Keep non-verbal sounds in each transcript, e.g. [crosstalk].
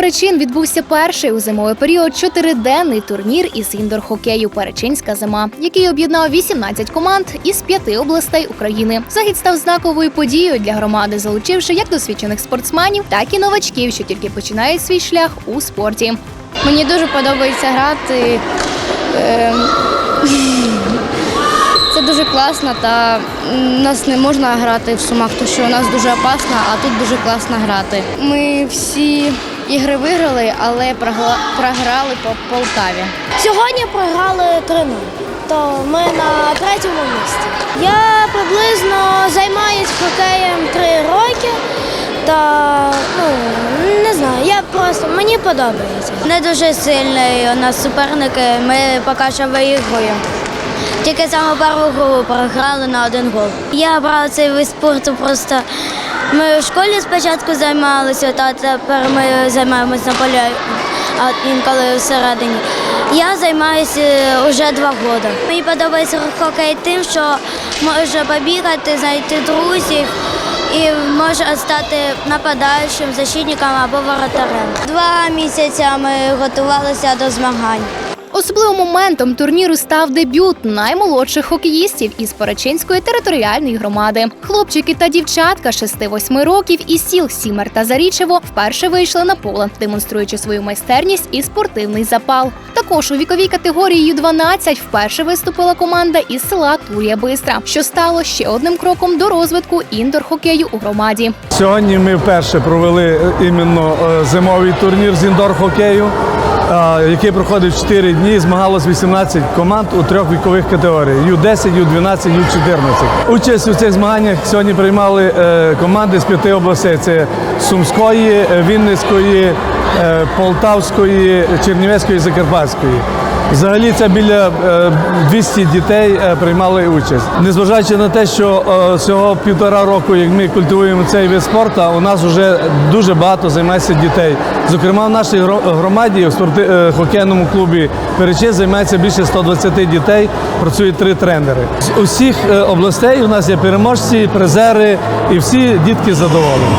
Перечин відбувся перший у зимовий період чотириденний турнір із індор-хокею Перечинська зима, який об'єднав 18 команд із п'яти областей України. Захід став знаковою подією для громади, залучивши як досвідчених спортсменів, так і новачків, що тільки починають свій шлях у спорті. Мені дуже подобається грати. Ем, [clears throat] Це дуже класно, та нас не можна грати в сумах, тому що у нас дуже опасно, а тут дуже класно грати. Ми всі ігри виграли, але програли по Полтаві. Сьогодні програли 3 то ми на третьому місці. Я приблизно займаюся хокеєм 3 роки. Та ну не знаю, я просто мені подобається. Не дуже сильний у нас суперник, ми поки що виігруємо. Тільки саме першу гру програли на один гол. Я брала цей вид спорту просто. Ми в школі спочатку займалися, та тепер ми займаємося на полі, а інколи всередині. Я займаюся вже два роки. Мені подобається хокей тим, що можна побігати, знайти друзів і може стати нападаючим, защитником або воротарем. Два місяці ми готувалися до змагань. Особливим моментом турніру став дебют наймолодших хокеїстів із Перечинської територіальної громади. Хлопчики та дівчатка 6-8 років із сіл Сімер та Зарічево вперше вийшли на поле, демонструючи свою майстерність і спортивний запал. Також у віковій категорії Ю-12 вперше виступила команда із села Турія Бистра, що стало ще одним кроком до розвитку індор-хокею у громаді. Сьогодні ми вперше провели е, іменно е, зимовий турнір з індор-хокею, який проходив 4 дні. Змагалось 18 команд у трьох вікових категоріях: Ю-10, Ю-12, Ю-14. Участь у цих змаганнях сьогодні приймали е, команди з п'яти областей: це Сумської, е, Вінницької, е, Полтавської, Чернівецької, Закарпатської. Взагалі це біля е, 200 дітей е, приймали участь. Незважаючи на те, що е, всього півтора року, як ми культивуємо цей вид спорту, у нас вже дуже багато займається дітей. Зокрема, в нашій гро- громаді в спорти, е, хокейному клубі Перечин займається більше 120 дітей, працюють три тренери. З усіх е, областей у нас є переможці, призери і всі дітки задоволені.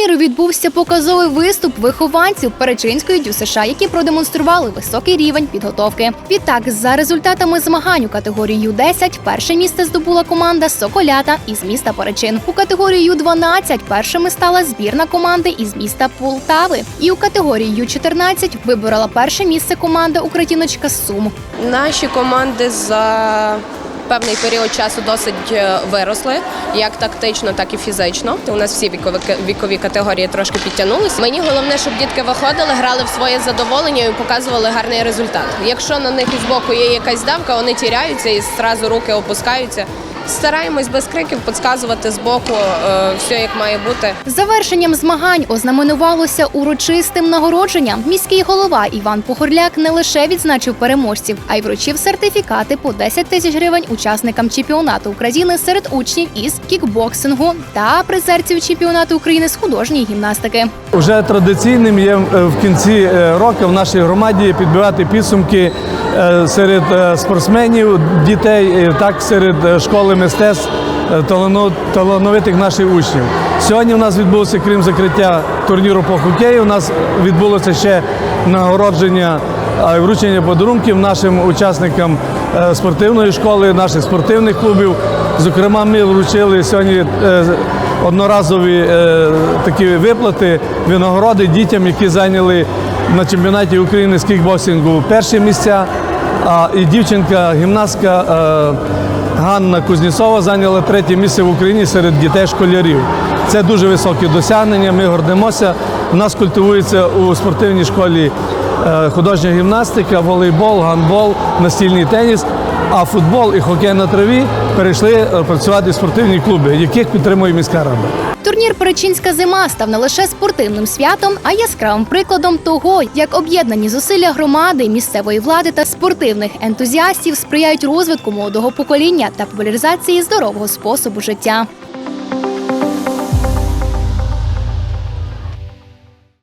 Турніру відбувся показовий виступ вихованців Перечинської ДЮСШ, які продемонстрували високий рівень підготовки. Відтак, за результатами змагань у категорії Ю-10 перше місце здобула команда Соколята із міста Перечин. У категорії Ю-12 першими стала збірна команди із міста Полтави. І у категорії Ю-14 виборола перше місце команда Україночка Сум. Наші команди за певний період часу досить е, виросли, як тактично, так і фізично. У нас всі вікові, вікові категорії трошки підтягнулися. Мені головне, щоб дітки виходили, грали в своє задоволення і показували гарний результат. Якщо на них із боку є якась давка, вони тіряються і зразу руки опускаються. Стараємось без криків підказувати з боку е, все як має бути. Завершенням змагань ознаменувалося урочистим нагородженням. Міський голова Іван Похорляк не лише відзначив переможців, а й вручив сертифікати по 10 тисяч гривень учасникам чемпіонату України серед учнів із кікбоксингу та призерців чемпіонату України з художньої гімнастики. Уже традиційним є е, в кінці е, року в нашій громаді підбивати підсумки серед спортсменів, дітей, так серед е, школи мистецтв е, талановитих наших учнів. Сьогодні у нас відбулося, крім закриття турніру по хокею, у нас відбулося ще нагородження й вручення подарунків нашим учасникам е, спортивної школи, наших спортивних клубів. Зокрема, ми вручили сьогодні е, одноразові такі виплати, винагороди дітям, які зайняли на чемпіонаті України з кікбоксингу перші місця. А і дівчинка, гімнастка Ганна Кузнєцова зайняла третє місце в Україні серед дітей-школярів. Це дуже високі досягнення. Ми гордимося. У нас культивується у спортивній школі е, художня гімнастика, волейбол, гандбол, настільний теніс. А футбол і хокей на траві перейшли е, працювати в спортивні клуби, яких підтримує міська рада. Турнір Перечинська зима став не лише спортивним святом, а яскравим прикладом того, як об'єднані зусилля громади, місцевої влади та спортивних ентузіастів сприяють розвитку молодого покоління та популяризації здорового способу життя.